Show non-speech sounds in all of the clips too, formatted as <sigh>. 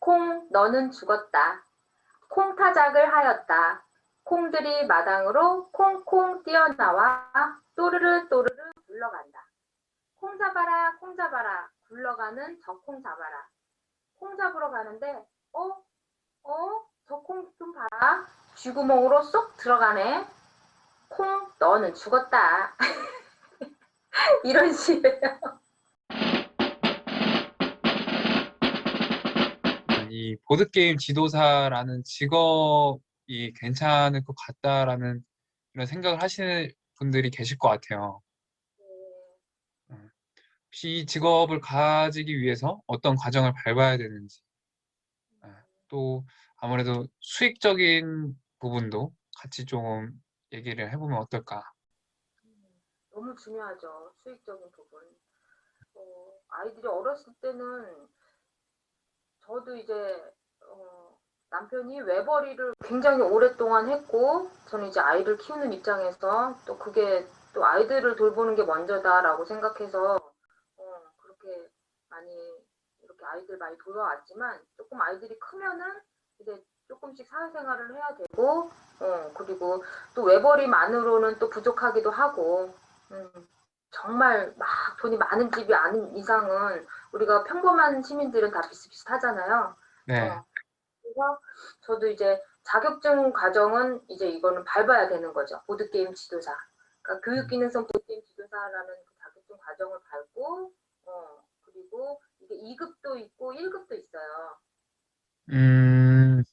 콩 너는 죽었다. 콩타작을 하였다. 콩들이 마당으로 콩콩 뛰어나와 또르르 또르르 굴러간다. 콩 잡아라 콩 잡아라 굴러가는 저 콩 잡아라. 콩 잡으러 가는데 어? 어? 저 콩 좀 봐라. 쥐구멍으로 쏙 들어가네. 콩 너는 죽었다. <laughs> 이런 식이에요. 이 보드게임 지도사라는 직업이 괜찮을 것 같다라는 이런 생각을 하시는 분들이 계실 것 같아요. 혹시 이 직업을 가지기 위해서 어떤 과정을 밟아야 되는지, 아, 또 아무래도 수익적인 부분도 같이 좀 얘기를 해보면 어떨까? 너무 중요하죠. 수익적인 부분. 어, 아이들이 어렸을 때는 저도 이제 어, 남편이 외벌이를 굉장히 오랫동안 했고 저는 이제 아이를 키우는 입장에서 또 그게 또 아이들을 돌보는 게 먼저다라고 생각해서 어, 그렇게 많이 이렇게 아이들 많이 돌봐왔지만 조금 아이들이 크면은 이제 조금씩 사회생활을 해야 되고 어, 그리고 또 외벌이만으로는 또 부족하기도 하고 음, 정말 막 돈이 많은 집이 아닌 이상은 우리가 평범한 시민들은 다 비슷비슷하잖아요. 네, 어, 그래서 저도 이제 자격증 과정은 이제 이거는 밟아야 되는 거죠. 보드게임 지도사. 그러니까 교육기능성 보드게임 지도사라는 그 자격증 과정을 밟고, 어, 그리고 이게 2급도 있고 1급도 있어요. 음, 음,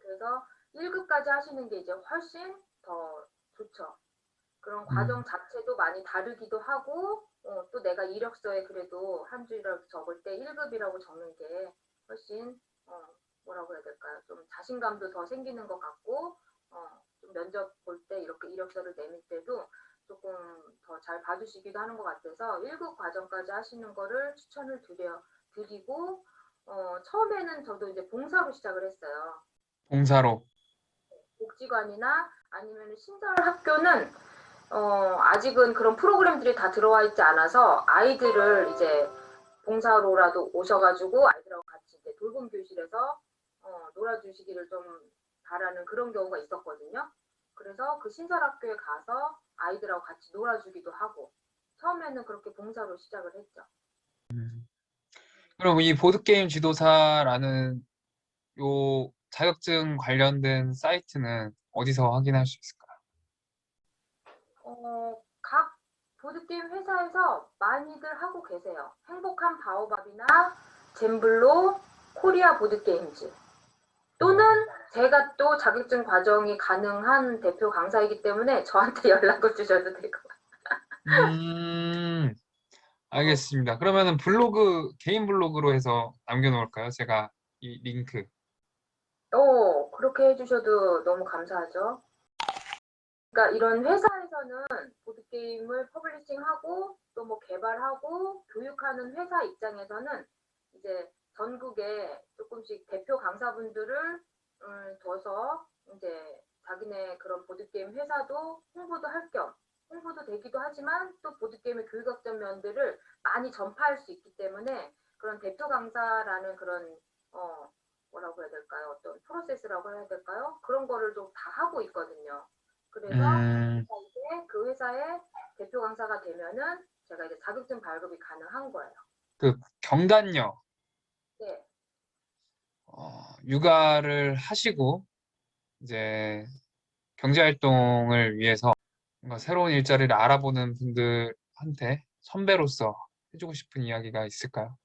그래서 1급까지 하시는 게 이제 훨씬 더 좋죠. 그런 과정 자체도 많이 다르기도 하고, 어, 또 내가 이력서에 그래도 한 줄이라도 적을 때 1급이라고 적는 게 훨씬, 어, 뭐라고 해야 될까요? 좀 자신감도 더 생기는 것 같고, 어, 좀 면접 볼 때 이렇게 이력서를 내밀 때도 조금 더 잘 봐주시기도 하는 것 같아서 1급 과정까지 하시는 거를 추천을 드려, 드리고, 어, 처음에는 저도 이제 봉사로 시작을 했어요. 봉사로. 복지관이나 아니면 신설 학교는 어, 아직은 그런 프로그램들이 다 들어와 있지 않아서 아이들을 이제 봉사로라도 오셔가지고 아이들하고 같이 이제 돌봄 교실에서 어, 놀아주시기를 좀 바라는 그런 경우가 있었거든요. 그래서 그 신설 학교에 가서 아이들하고 같이 놀아주기도 하고 처음에는 그렇게 봉사로 시작을 했죠. 그럼 이 보드게임 지도사라는 요 자격증 관련된 사이트는 어디서 확인할 수 있을까요? 어, 각 보드게임 회사에서 많이들 하고 계세요. 행복한 바오밥이나 젠블로, 코리아 보드게임즈. 또는 제가 또 자격증 과정이 가능한 대표 강사이기 때문에 저한테 <laughs> 연락을 주셔도 되고. 음, 알겠습니다. 그러면은 블로그, 개인 블로그로 해서 남겨놓을까요? 제가 이 링크. 오, 그렇게 해주셔도 너무 감사하죠. 그러니까 이런 회사 에서는 보드게임을 퍼블리싱하고 또 뭐 개발하고 교육하는 회사 입장에서는 이제 전국에 조금씩 대표 강사분들을 음, 둬서 이제 자기네 그런 보드게임 회사도 홍보도 할 겸 홍보도 되기도 하지만 또 보드게임의 교육학적 면들을 많이 전파할 수 있기 때문에 그런 대표 강사라는 그런 어 뭐라고 해야 될까요? 어떤 프로세스라고 해야 될까요? 그런 거를 좀 다 하고 있거든요. 그래서 음, 이제 그 회사의 대표 강사가 되면은 제가 이제 자격증 발급이 가능한 거예요. 그 경단녀, 네. 어, 육아를 하시고 이제 경제활동을 위해서 뭔가 새로운 일자리를 알아보는 분들한테 선배로서 해주고 싶은 이야기가 있을까요?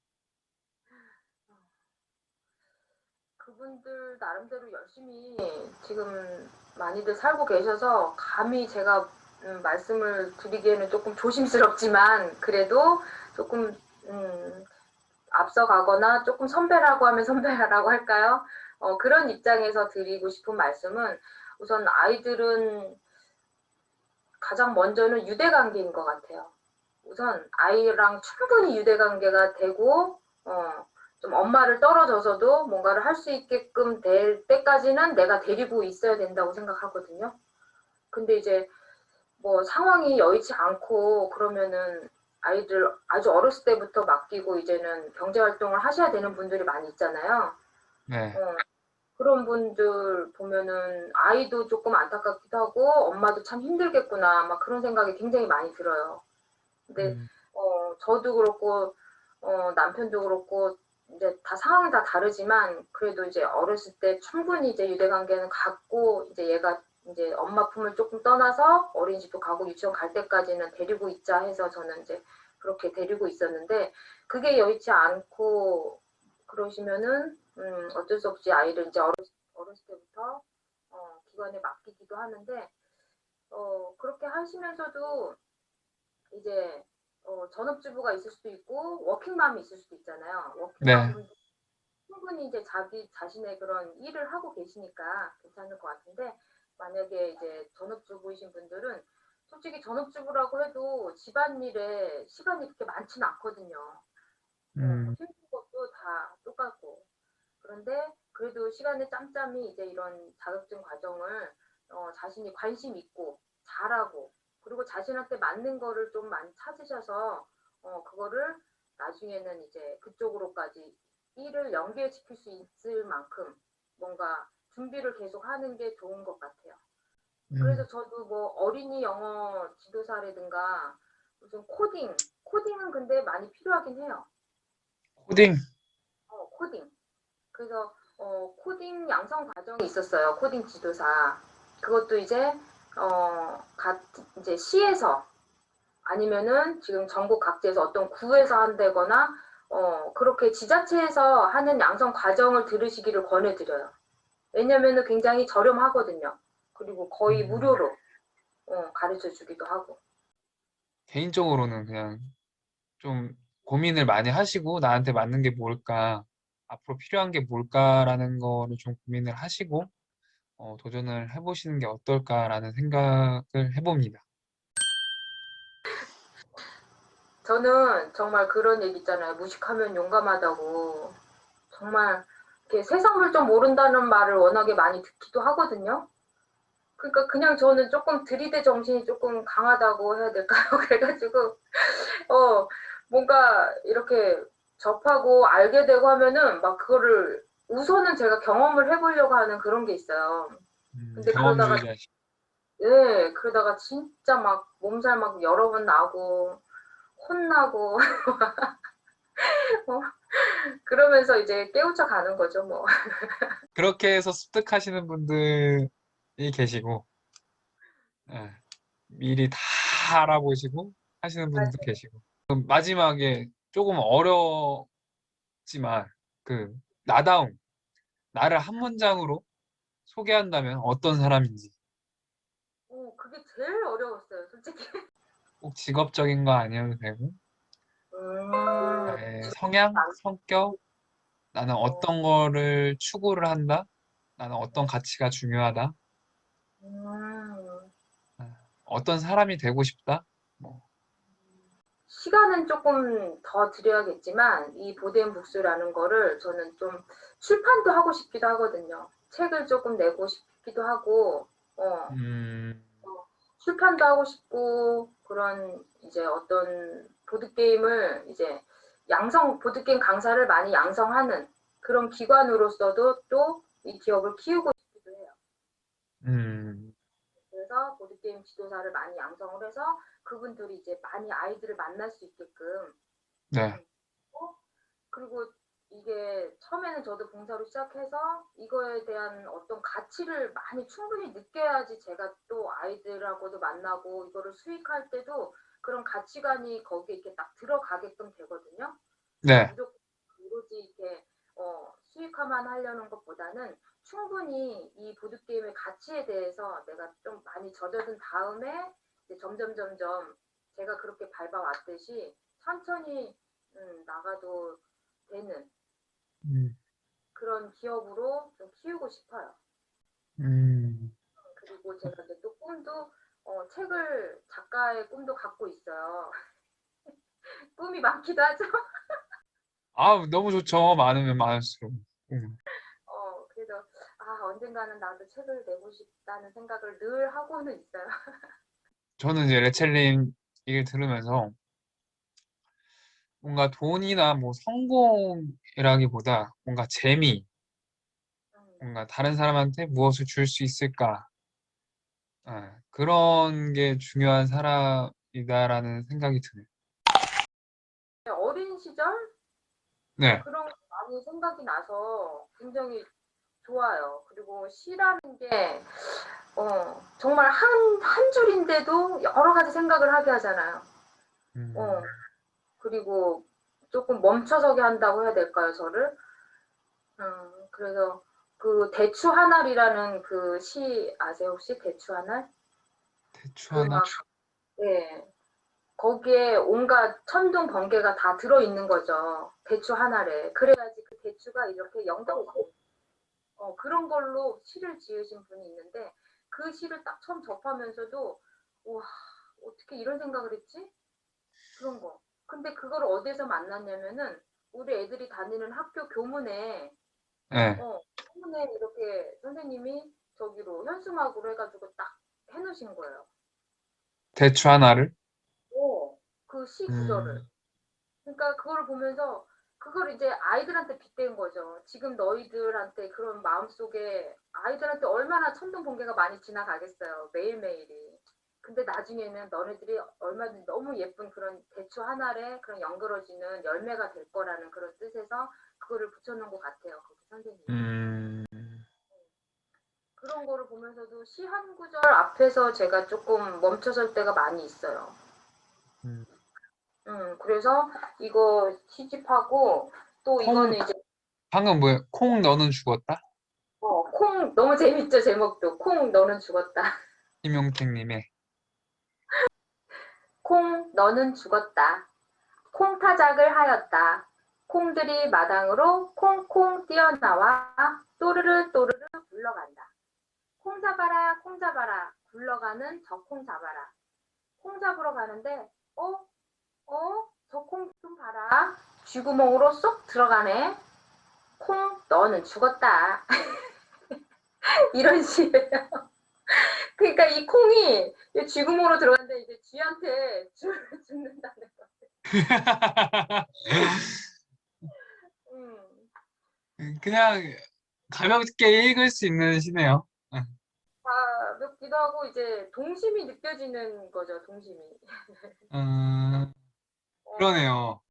그분들 나름대로 열심히 지금 많이들 살고 계셔서 감히 제가 음, 말씀을 드리기에는 조금 조심스럽지만 그래도 조금 음, 앞서가거나 조금 선배라고 하면 선배라고 할까요? 어, 그런 입장에서 드리고 싶은 말씀은 우선 아이들은 가장 먼저는 유대관계인 것 같아요. 우선 아이랑 충분히 유대관계가 되고 어, 좀 엄마를 떨어져서도 뭔가를 할 수 있게끔 될 때까지는 내가 데리고 있어야 된다고 생각하거든요. 근데 이제 뭐 상황이 여의치 않고 그러면은 아이들 아주 어렸을 때부터 맡기고 이제는 경제 활동을 하셔야 되는 분들이 많이 있잖아요. 네. 어, 그런 분들 보면은 아이도 조금 안타깝기도 하고 엄마도 참 힘들겠구나 막 그런 생각이 굉장히 많이 들어요. 근데 음, 어, 저도 그렇고 어, 남편도 그렇고 이제 다 상황이 다 다르지만 그래도 이제 어렸을 때 충분히 이제 유대 관계는 갖고 이제 얘가 이제 엄마 품을 조금 떠나서 어린이집도 가고 유치원 갈 때까지는 데리고 있자 해서 저는 이제 그렇게 데리고 있었는데 그게 여의치 않고 그러시면은 음, 어쩔 수 없이 아이를 이제 어렸, 어렸을 때부터 어, 기관에 맡기기도 하는데 어, 그렇게 하시면서도 이제 어, 전업주부가 있을 수도 있고 워킹맘이 있을 수도 있잖아요. 워킹맘은 충분히 이제 자기 자신의 그런 일을 하고 계시니까 괜찮을 것 같은데 만약에 이제 전업주부이신 분들은 솔직히 전업주부라고 해도 집안일에 시간이 그렇게 많지는 않거든요. 어, 음, 힘든 것도 다 똑같고 그런데 그래도 시간의 짬짬이 이제 이런 자격증 과정을 어, 자신이 관심 있고 잘하고 그리고 자신한테 맞는 거를 좀 많이 찾으셔서 어, 그거를 나중에는 이제 그쪽으로까지 일을 연계시킬 수 있을 만큼 뭔가 준비를 계속 하는 게 좋은 것 같아요. 음, 그래서 저도 뭐 어린이 영어 지도사라든가 무슨 코딩, 코딩은 근데 많이 필요하긴 해요. 코딩. 어, 코딩. 그래서 어, 코딩 양성 과정이 있었어요. 코딩 지도사. 그것도 이제 어, 각 이제 시에서 아니면은 지금 전국 각지에서 어떤 구에서 한다거나 어, 그렇게 지자체에서 하는 양성 과정을 들으시기를 권해드려요. 왜냐면은 굉장히 저렴하거든요. 그리고 거의 음. 무료로 어, 가르쳐 주기도 하고. 개인적으로는 그냥 좀 고민을 많이 하시고 나한테 맞는 게 뭘까, 앞으로 필요한 게 뭘까라는 거를 좀 고민을 하시고 어, 도전을 해보시는 게 어떨까라는 생각을 해봅니다. 저는 정말 그런 얘기 있잖아요. 무식하면 용감하다고. 정말 이렇게 세상을 좀 모른다는 말을 워낙에 많이 듣기도 하거든요. 그러니까 그냥 저는 조금 들이대 정신이 조금 강하다고 해야 될까요? <laughs> 그래가지고 어 뭔가 이렇게 접하고 알게 되고 하면은 막 그거를 우선은 제가 경험을 해보려고 하는 그런 게 있어요. 음, 근데 그러다가- 경험주의자시. 예, 그러다가 진짜 막 몸살 막 여러 번 나고 혼나고 <laughs> 어, 그러면서 이제 깨우쳐 가는 거죠, 뭐. <laughs> 그렇게 해서 습득하시는 분들이 계시고, 예, 미리 다 알아보시고 하시는 분들도 맞아요. 계시고. 그럼 마지막에 조금 어렵지만, 그, 나다움, 나를 한 문장으로 소개한다면 어떤 사람인지. 어, 그게 제일 어려웠어요, 솔직히. 꼭 직업적인 거 아니어도 되고, 음, 나의 성향, 성격, 나는 어떤 거를 추구를 한다, 나는 어떤 가치가 중요하다, 음. 어떤 사람이 되고 싶다, 뭐, 시간은 조금 더 드려야겠지만 이 보덴북스라는 거를 저는 좀 출판도 하고 싶기도 하거든요. 책을 조금 내고 싶기도 하고 어, 음, 출판도 하고 싶고 그런 이제 어떤 보드 게임을 이제 양성 보드 게임 강사를 많이 양성하는 그런 기관으로서도 또 이 기업을 키우고 싶기도 해요. 음, 보드 게임 지도사를 많이 양성을 해서 그분들이 이제 많이 아이들을 만날 수 있게끔. 네, 그리고 이게 처음에는 저도 봉사로 시작해서 이거에 대한 어떤 가치를 많이 충분히 느껴야지 제가 또 아이들하고도 만나고 이거를 수익할 때도 그런 가치관이 거기에 이렇게 딱 들어가게끔 되거든요. 네, 오로지 이렇게 어, 수익화만 하려는 것보다는 충분히 이 보드 게임의 가치에 대해서 내가 좀 많이 젖어든 다음에 이제 점점 점점 제가 그렇게 밟아왔듯이 천천히 음, 나가도 되는 음, 그런 기업으로 좀 키우고 싶어요. 음, 그리고 제가 이제 또 꿈도 어, 책을 작가의 꿈도 갖고 있어요. <laughs> 꿈이 많기도 하죠. <laughs> 아, 너무 좋죠. 많으면 많을수록. 음. 어, 그래서 아 언젠가는 나도 책을 내고 싶다는 생각을 늘 하고는 있어요. <laughs> 저는 이제 레첼린 얘기를 들으면서 뭔가 돈이나 뭐 성공이라기보다 뭔가 재미, 뭔가 다른 사람한테 무엇을 줄 수 있을까? 아, 그런 게 중요한 사람이다라는 생각이 드네요. 어린 시절 네, 그런 게 많이 생각이 나서 굉장히 좋아요. 그리고 시라는 게 어, 정말 한, 한 줄인데도 여러 가지 생각을 하게 하잖아요. 음, 어, 그리고 조금 멈춰서게 한다고 해야 될까요, 저를? 음, 그래서 그 대추 하나리라는 그 시 아세요, 혹시? 대추 하나? 대추 그 하나. 막, 예. 거기에 온갖 천둥 번개가 다 들어있는 거죠. 대추 하나래. 그래야지 그 대추가 이렇게 영덕고 어, 그런 걸로 시를 지으신 분이 있는데 그 시를 딱 처음 접하면서도 와 어떻게 이런 생각을 했지? 그런 거. 근데 그걸 어디서 만났냐면은 우리 애들이 다니는 학교 교문에 네, 어, 교문에 이렇게 선생님이 저기로 현수막으로 해가지고 딱 해놓으신 거예요. 대추 하나를. 시 구절을. 음, 그러니까 그걸 보면서 그걸 이제 아이들한테 빗댄 거죠. 지금 너희들한테 그런 마음속에 아이들한테 얼마나 천둥 번개가 많이 지나가겠어요. 매일매일이. 근데 나중에는 너네들이 얼마든지 너무 예쁜 그런 대추 하나에 그런 연그러지는 열매가 될 거라는 그런 뜻에서 그거를 붙여놓은 것 같아요. 거기 선생님이. 음, 그런 거를 보면서도 시 한 구절 앞에서 제가 조금 멈춰설 때가 많이 있어요. 음. 음, 그래서 이거 시집하고 또 이거는 이제 방금 뭐야? 콩 너는 죽었다? 어, 콩 너무 재밌죠 제목도 콩 너는 죽었다. <laughs> 김용택님의. 콩 너는 죽었다. 콩 타작을 하였다. 콩들이 마당으로 콩콩 뛰어나와 또르르 또르르 굴러간다. 콩 잡아라 콩 잡아라 굴러가는 저 콩 잡아라. 콩 잡으러 가는데 어? 어? 저 콩 좀 봐라. 쥐구멍으로 쏙 들어가네. 콩 너는 죽었다. <laughs> 이런 식이에요. 그러니까 이 콩이 이 쥐구멍으로 들어갔는데 이제 쥐한테 줄 죽는다는 거. 음. 그냥 가볍게 읽을 수 있는 시네요. 가볍기도 하고 이제 동심이 느껴지는 거죠. 동심이. 음, 어, 그러네요.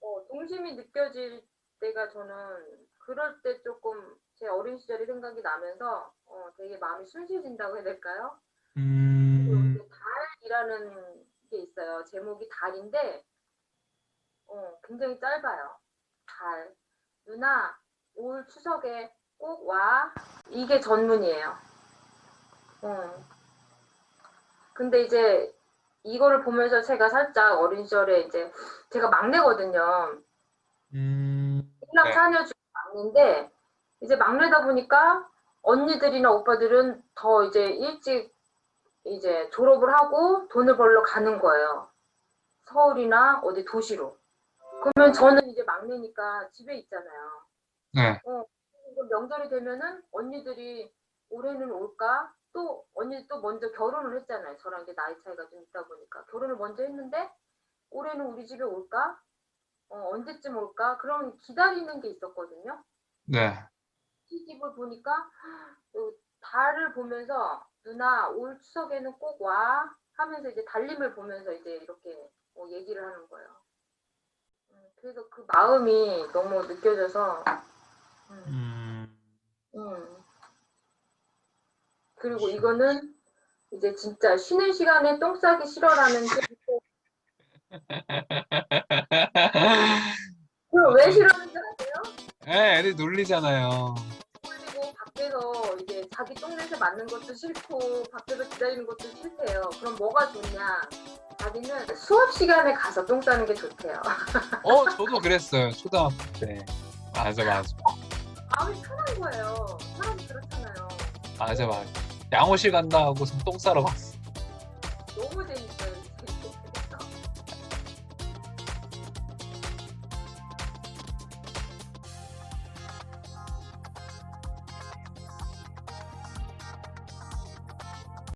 어, 동심이 느껴질 때가 저는 그럴 때 조금 제 어린 시절이 생각이 나면서 어, 되게 마음이 순수해진다고 해야 될까요? 그리고 음, 달이라는 게 있어요. 제목이 달인데 어, 굉장히 짧아요. 달. 누나 올 추석에 꼭 와. 이게 전문이에요. 어. 근데 이제 이거를 보면서 제가 살짝 어린 시절에 이제 제가 막내거든요. 음, 일남 네. 사녀 중 막내인데 이제 막내다 보니까 언니들이나 오빠들은 더 이제 일찍 이제 졸업을 하고 돈을 벌러 가는 거예요. 서울이나 어디 도시로. 그러면 저는 이제 막내니까 집에 있잖아요. 네. 그리고 명절이 되면은 언니들이 올해는 올까? 또 언니 또 먼저 결혼을 했잖아요. 저랑 이제 나이 차이가 좀 있다 보니까 결혼을 먼저 했는데 올해는 우리 집에 올까? 어, 언제쯤 올까? 그런 기다리는 게 있었거든요. 네. 시집을 보니까 어, 달을 보면서 누나 올 추석에는 꼭 와 하면서 이제 달림을 보면서 이제 이렇게 어, 얘기를 하는 거예요. 음, 그래서 그 마음이 너무 느껴져서 음, 음, 음. 그리고 이거는 이제 진짜 쉬는 시간에 똥 싸기 싫어라는 뜻이고 <laughs> 그걸 왜 싫어하는지 아세요? 네, 애들 놀리잖아요. 그리고 밖에서 이제 자기 똥 냄새 맡는 것도 싫고 밖에서 기다리는 것도 싫대요. 그럼 뭐가 좋냐? 자기는 수업 시간에 가서 똥 싸는 게 좋대요. 어, 저도 그랬어요. 초등학교 때. 맞아, 맞아. 마음이 편한 거예요. 사람이 그렇잖아요. 맞아, 맞아. 양호실 간다 하고서 똥 싸러 갔어. 너무. 진짜.